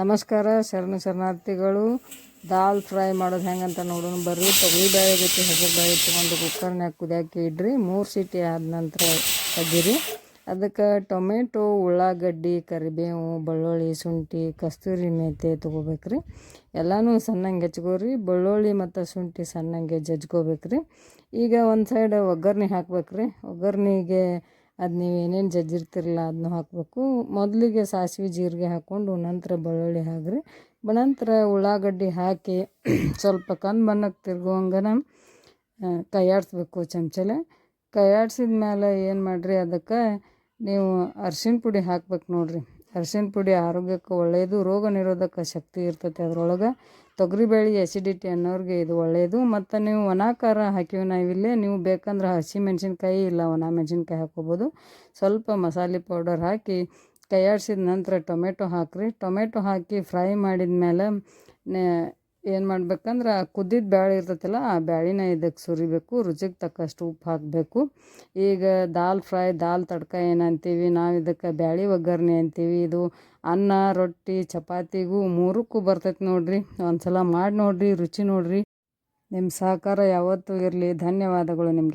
ನಮಸ್ಕಾರ, ಶರಣ ಶರಣಾರ್ಥಿಗಳು. ದಾಲ್ ಫ್ರೈ ಮಾಡೋದು ಹೆಂಗಂತ ನೋಡೋಣ. ಬರ್ರಿ, ತೊಗರಿ ಬೇಳೆ ಜೊತೆ ಹೆಸರು ಬೇಳೆ ತೊಗೊಂಡು ಕುಕ್ಕರ್ನ್ಯಾಗ ಕುದಿಯಾಕಿ ಇಡ್ರಿ. ಮೂರು ಸೀಟಿ ಆದ ನಂತರ ತೆಗೀರಿ. ಅದಕ್ಕೆ ಟೊಮೆಟೊ, ಉಳ್ಳಾಗಡ್ಡಿ, ಕರಿಬೇವು, ಬೆಳ್ಳುಳ್ಳಿ, ಶುಂಠಿ, ಕಸ್ತೂರಿ ಮೆಂತೆ ತೊಗೋಬೇಕ್ರಿ. ಎಲ್ಲನೂ ಸಣ್ಣಂಗೆ ಹೆಚ್ಕೋರಿ ಬೆಳ್ಳುಳ್ಳಿ ಮತ್ತು ಶುಂಠಿ ಸಣ್ಣಂಗೆ ಜಜ್ಕೋಬೇಕ್ರಿ ಈಗ ಒಂದು ಸೈಡ್ ಒಗ್ಗರ್ಣೆ ಹಾಕ್ಬೇಕ್ರಿ. ಒಗ್ಗರ್ಣೆಗೆ ಅದು ನೀವು ಏನೇನು ಜಜ್ಜಿರ್ತಿರಲ್ಲ ಅದನ್ನ ಹಾಕಬೇಕು. ಮೊದಲಿಗೆ ಸಾಸಿವೆ ಜೀರಿಗೆ ಹಾಕ್ಕೊಂಡು ನಂತರ ಬೆಳ್ಳುಳ್ಳಿ ಹಾಕ್ರಿ ನಂತರ ಉಳ್ಳಾಗಡ್ಡಿ ಹಾಕಿ ಸ್ವಲ್ಪ ಕಂದು ಬಣ್ಣಕ್ಕೆ ತಿರ್ಗುವಂಗನ ಕೈಯಾಡಿಸ್ಬೇಕು ಚಮಚಲೆ. ಕೈಯಾಡಿಸಿದ ಮೇಲೆ ಏನು ಮಾಡಿರಿ ಅದಕ್ಕೆ ನೀವು ಅರ್ಶಿಣ ಪುಡಿ ಹಾಕ್ಬೇಕು ನೋಡಿರಿ. ಅರ್ಶಿಣ ಪುಡಿ ಆರೋಗ್ಯಕ್ಕೆ ಒಳ್ಳೆಯದು, ರೋಗ ನಿರೋಧಕ ಶಕ್ತಿ ಇರ್ತೈತಿ ಅದ್ರೊಳಗೆ. ತೊಗರಿಬೇಳೆ ಎಸಿಡಿಟಿ ಅನ್ನೋರಿಗೆ ಇದು ಒಳ್ಳೆಯದು. ಮತ್ತು ನೀವು ಒಣ ಖಾರ ಹಾಕಿವಿ ನಾವಿಲ್ಲೇ ನೀವು ಬೇಕಂದ್ರೆ ಹಸಿ ಮೆಣಸಿನ್ಕಾಯಿ ಇಲ್ಲ ಒಣ ಮೆಣಸಿನ್ಕಾಯಿ ಹಾಕ್ಕೋಬೋದು ಸ್ವಲ್ಪ ಮಸಾಲೆ ಪೌಡರ್ ಹಾಕಿ ಕೈಯಾಡಿಸಿದ ನಂತರ ಟೊಮೆಟೊ ಹಾಕಿರಿ. ಟೊಮೆಟೊ ಹಾಕಿ ಫ್ರೈ ಮಾಡಿದ ಮೇಲೆ ಏನು ಮಾಡ್ಬೇಕಂದ್ರೆ ಕುದ್ದಿದ ಬ್ಯಾಳೆ ಇರ್ತೈತಲ್ಲ, ಆ ಬ್ಯಾಳಿನ ಇದಕ್ಕೆ ಸುರಿಬೇಕು, ರುಚಿಗೆ ತಕ್ಕಷ್ಟು ಉಪ್ಪು ಹಾಕಬೇಕು. ಈಗ ದಾಲ್ ಫ್ರೈ, ದಾಲ್ ತಡ್ಕ ಏನಂತೀವಿ ನಾವು ಇದಕ್ಕೆ ಬ್ಯಾಳಿ ಒಗ್ಗರಣೆ ಅಂತೀವಿ. ಇದು ಅನ್ನ, ರೊಟ್ಟಿ, ಚಪಾತಿಗೂ ಮೂರಕ್ಕೂ ಬರ್ತೈತೆ ನೋಡಿರಿ. ಒಂದು ಸಲ ಮಾಡಿ ನೋಡಿರಿ, ರುಚಿ ನೋಡಿರಿ. ನಿಮ್ಮ ಸಹಕಾರ ಯಾವತ್ತೂ ಇರಲಿ. ಧನ್ಯವಾದಗಳು ನಿಮಗೆ.